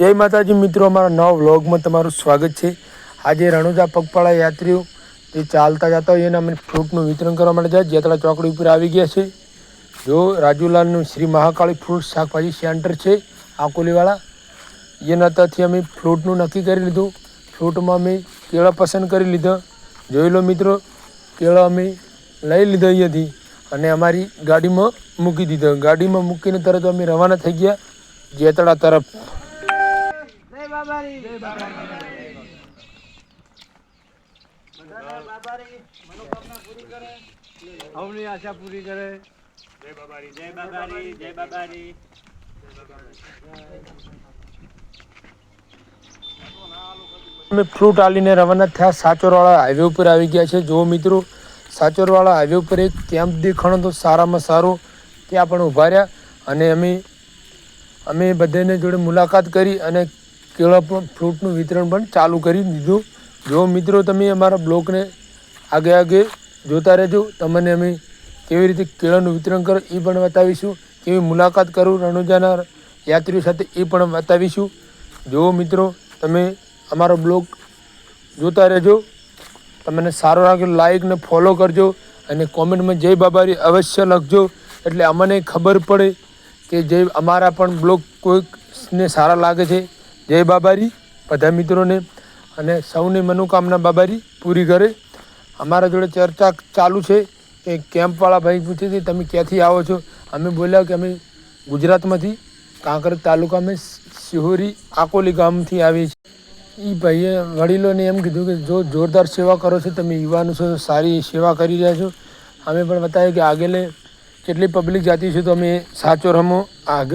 જય માતાજી મિત્રો, અમારા નવા વ્લોગમાં તમારું સ્વાગત છે. આજે રણુજા પગપાળા યાત્રીઓ જે ચાલતા જતા હોય એને અમે ફ્રૂટનું વિતરણ કરવા માટે જાય, જેતળા ચોકડી ઉપર આવી ગયા છે. જો રાજુલાલનું શ્રી મહાકાળી ફ્રૂટ શાકભાજી સેન્ટર છે, આકોલીવાળા, એના ત્યાંથી અમે ફ્રૂટનું નક્કી કરી લીધું. ફ્રૂટમાં અમે કેળા પસંદ કરી લીધા. જોઈ લો મિત્રો, કેળા અમે લઈ લીધા અહીંયાથી અને અમારી ગાડીમાં મૂકી દીધા. ગાડીમાં મૂકીને તરત અમે રવાના થઈ ગયા જેતળા તરફ. જય બાબારી. જય બાબારી. મનોકામના પૂરી કરે અવની આશા પૂરી કરે. જય બાબારી જય બાબારી જય બાબારી. અમે ફ્રૂટ આલીને રવાના થયા. સાચોરવાળા હાઈવે ઉપર આવી ગયા છે. જો મિત્રો સાચોરવાળા હાઈવે ઉપર એક કેમ્પ દેખાણો તો સારામાં સારો. ત્યાં પણ ઊભા રહ્યા. અને અમે અમે બધાને જોડે મુલાકાત કરી અને કેળા પણ ફ્રૂટનું વિતરણ પણ ચાલુ કરી દીધું. જો મિત્રો તમે અમારા બ્લોગને આગે આગે જોતા રહેજો, તમને અમે કેવી રીતે કેળાનું વિતરણ કરો એ પણ બતાવીશું. કેવી મુલાકાત કરું રણુજાના યાત્રીઓ સાથે એ પણ બતાવીશું. જો મિત્રો તમે અમારો બ્લોગ જોતા રહેજો, તમને સારો લાગે લાઈક ને ફોલો કરજો અને કોમેન્ટમાં જય બાબારી અવશ્ય લખજો. એટલે અમને ખબર પડે કે જે અમારા પણ બ્લોગ કોઈકને સારા લાગે છે. જય બાબારી. બધા મિત્રોને અને સૌની મનોકામના બાબારી પૂરી કરે. અમારા જોડે ચર્ચા ચાલુ છે. કે કેમ્પવાળા ભાઈ પૂછે છે, તમે ક્યાંથી આવો છો? અમે બોલ્યા કે અમે ગુજરાતમાંથી કાંકર તાલુકામાં સિહોરી આકોલી ગામથી આવીએ છીએ. એ ભાઈએ વડીલોને એમ કીધું કે, જો જોરદાર સેવા કરો છો, તમે યુવાનો છો, સારી સેવા કરી રહ્યા છો. અમે પણ બતાવ્યું કે આગળ કેટલી પબ્લિક જાતી છે, તો અમે સાચો રમો, આગ,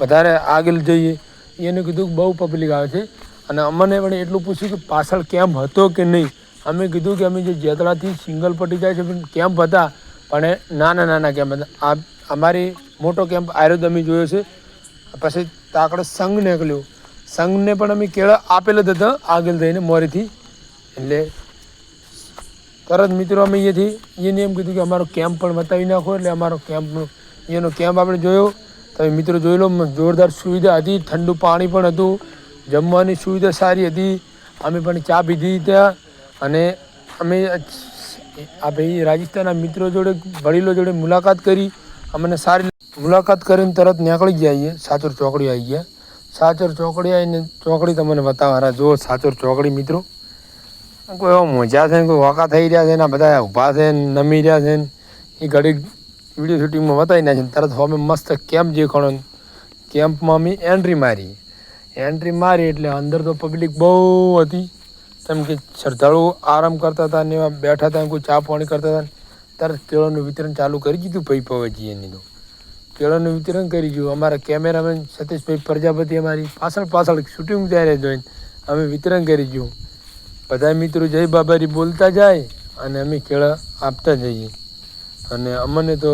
વધારે આગળ જઈએ. એને કીધું બહુ પબ્લિક આવે છે. અને અમને પણ એટલું પૂછ્યું કે પાછળ કેમ્પ હતો કે નહીં? અમે કીધું કે અમે જે જેતળાથી સિંગલ પટી જાય છે, પણ કેમ્પ હતા. પણ નાના નાના કેમ્પ હતા. આ અમારી મોટો કેમ્પ આયુર્વેદ અમે જોયો છે. પછી તાકડે સંઘ નીકળ્યો. સંઘને પણ અમે કેળા આપેલો જ હતા, આગળ થઈને મોરીથી. એટલે તરત મિત્રો અમે અહીંયાથી એને એમ કીધું કે અમારો કેમ્પ પણ બતાવી નાખો, એટલે અમારો કેમ્પનો એનો કેમ્પ આપણે જોયો. તમે મિત્રો જોઈ લો જોરદાર સુવિધા હતી. ઠંડુ પાણી પણ હતું. જમવાની સુવિધા સારી હતી. અમે પણ ચા પીધી ત્યાં. અને અમે આ ભાઈ રાજસ્થાનના મિત્રો જોડે, વડીલો જોડે મુલાકાત કરી. અમને સારી મુલાકાત કરીને તરત નીકળી ગયા અહીંયા. સાચોર ચોકડી આવી ગયા. સાચોર ચોકડી આવીને ચોકડી તમને બતાવવાના. જો સાચોર ચોકડી મિત્રો. કોઈ એવો મજા છે કોઈ વાંકા થઈ રહ્યા છે ને બધા ઊભા છે નમી રહ્યા છે ને. એ ઘડી વીડિયો શૂટિંગમાં બતાવી નાખીને તરત અમે મસ્ત કેમ્પ જે ખણો કેમ્પમાં અમે એન્ટ્રી મારી. એન્ટ્રી મારી એટલે અંદર તો પબ્લિક બહુ હતી. તેમ કે શ્રદ્ધાળુઓ આરામ કરતા હતા ને એમાં બેઠા હતા કોઈ ચા પાણી કરતા હતા તરત કેળાનું વિતરણ ચાલુ કરી દીધું ભાઈ પવેજી એની તો. કેળાનું વિતરણ કરી દીધું અમારા કેમેરામેન સતીશભાઈ પ્રજાપતિ અમારી પાછળ પાછળ શૂટિંગ ત્યારે જોઈને અમે વિતરણ કરી દીધું બધા મિત્રો જય બાબારી બોલતા જાય અને અમે કેળા આપતા જઈએ. અને અમને તો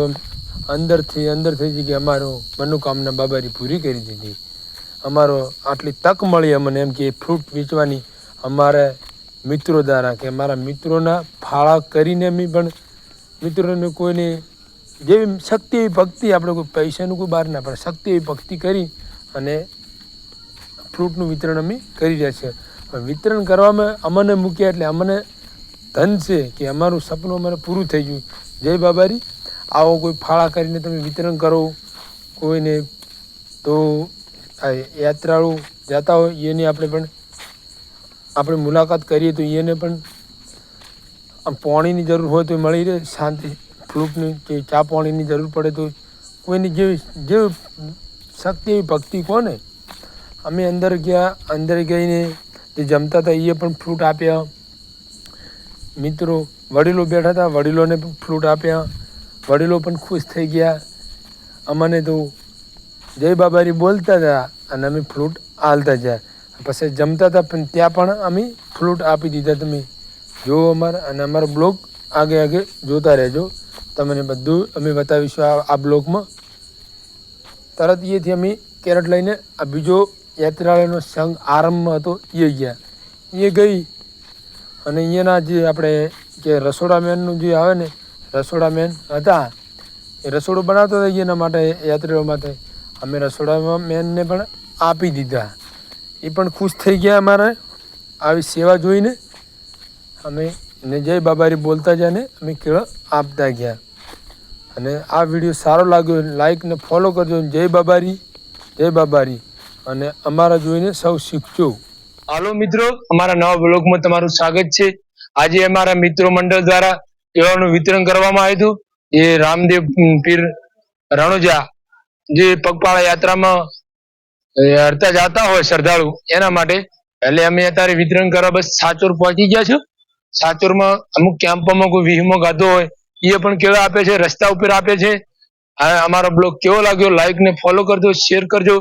અંદરથી અંદર થઈ ગઈ કે અમારો મનોકામના બાબારી પૂરી કરી દીધી. અમારો આટલી તક મળી અમને એમ કે ફ્રૂટ વેચવાની અમારા મિત્રો દ્વારા કે અમારા મિત્રોના ફાળા કરીને અમે પણ મિત્રોને કોઈને જેવી શક્તિ એવી ભક્તિ, આપણે કોઈ પૈસાનું કોઈ બહાર ના પણ શક્તિ એવી ભક્તિ કરી અને ફ્રૂટનું વિતરણ અમે કરી રહ્યા છીએ. વિતરણ કરવામાં અમને મૂક્યા એટલે અમને ધન છે કે અમારું સપનું અમારે પૂરું થઈ ગયું. જય બાબારી આવો કોઈ ફાળા કરીને તમે વિતરણ કરો. કોઈને તો આ યાત્રાળુ જતા હોય એની આપણે પણ આપણે મુલાકાત કરીએ તો એને પણ આમ પાણીની જરૂર હોય તો મળી રહે, શાંતિ. ફ્રૂટની કે ચા પાણીની જરૂર પડે તો કોઈની જેવી જેવી શક્તિ એવી ભક્તિ કોને? અમે અંદર ગયા, અંદર ગઈને જે જમતા હતા એ પણ ફ્રૂટ આપ્યા. મિત્રો, વડીલો બેઠા હતા, વડીલોને પણ ફ્રૂટ આપ્યા. વડીલો પણ ખુશ થઈ ગયા. અમને તો જય બાબારી બોલતા હતા અને અમે ફ્રૂટ આલતા ગયા પછી જમતા હતા, પણ ત્યાં પણ અમે ફ્રૂટ આપી દીધા તમે. જો અમારા, અને અમારો બ્લોગ આગે આગે જોતા રહેજો. તમને બધું અમે બતાવીશું આ આ બ્લોગમાં. તરત એથી અમે કેરેટ લઈને આ બીજો યાત્રાળયનો સંઘ આરંભ હતો એ ગયા. એ ગઈ અને અહીંયાના જે આપણે જે રસોડા મેનનું જે આવે ને, રસોડા મેન હતા, એ રસોડું બનાવતા હતા એના માટે યાત્રીઓ માટે. અમે રસોડા મેનને પણ આપી દીધા. એ પણ ખુશ થઈ ગયા અમારે, આવી સેવા જોઈને. અમે ને જય બાબારી બોલતા જાય ને, અમે કેળા આપતા ગયા. અને આ વીડિયો સારો લાગ્યો લાઈક ને ફોલો કરજો જય બાબારી જય બાબારી. અને અમારા જોઈને સૌ શીખજો. હાલો મિત્રો, અમારા નવા બ્લોગમાં તમારું સ્વાગત છે. આજે અમારા મિત્રો મંડળ દ્વારા કેળાનું વિતરણ કરવામાં આવ્યું હતું. એ રામદેવ પીર રણુજા જે પગપાળા યાત્રામાં હરતા જતા હોય શ્રદ્ધાળુ, એના માટે એટલે અમે અત્યારે વિતરણ કરવા બસ સાચોર પહોંચી ગયા છો સાચોરમાં અમુક કેમ્પોમાં કોઈ વીહમાં ગાધો હોય, એ પણ કેળા આપે છે, રસ્તા ઉપર આપે છે. અમારો બ્લોગ કેવો લાગ્યો લાઈક ને ફોલો કરજો શેર કરજો.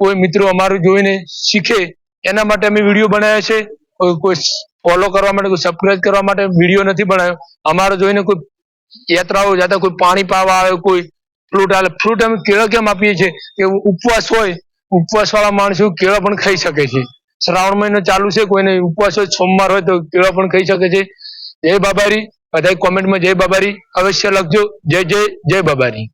કોઈ મિત્રો અમારું જોઈને શીખે એના માટે અમે વીડિયો બનાવ્યા છે. કોઈ ફોલો કરવા માટે, કોઈ સબસ્ક્રાઇબ કરવા માટે વીડિયો નથી બનાવ્યો. અમારો જોઈને કોઈ યાત્રાઓ જતા કોઈ પાણી પાવા આવે, કોઈ ફ્રૂટ આવે. ફ્રૂટ અમે કેળા કેમ આપીએ છીએ? કે ઉપવાસ હોય ઉપવાસ વાળા માણસો કેળા પણ ખાઈ શકે છે. શ્રાવણ મહિનો ચાલુ છે, કોઈને ઉપવાસ હોય, સોમવાર હોય તો કેળા પણ ખાઈ શકે છે. જય બાબારી. બધા કોમેન્ટમાં જય બાબારી. અવશ્ય લખજો. જય જય જય બાબારી.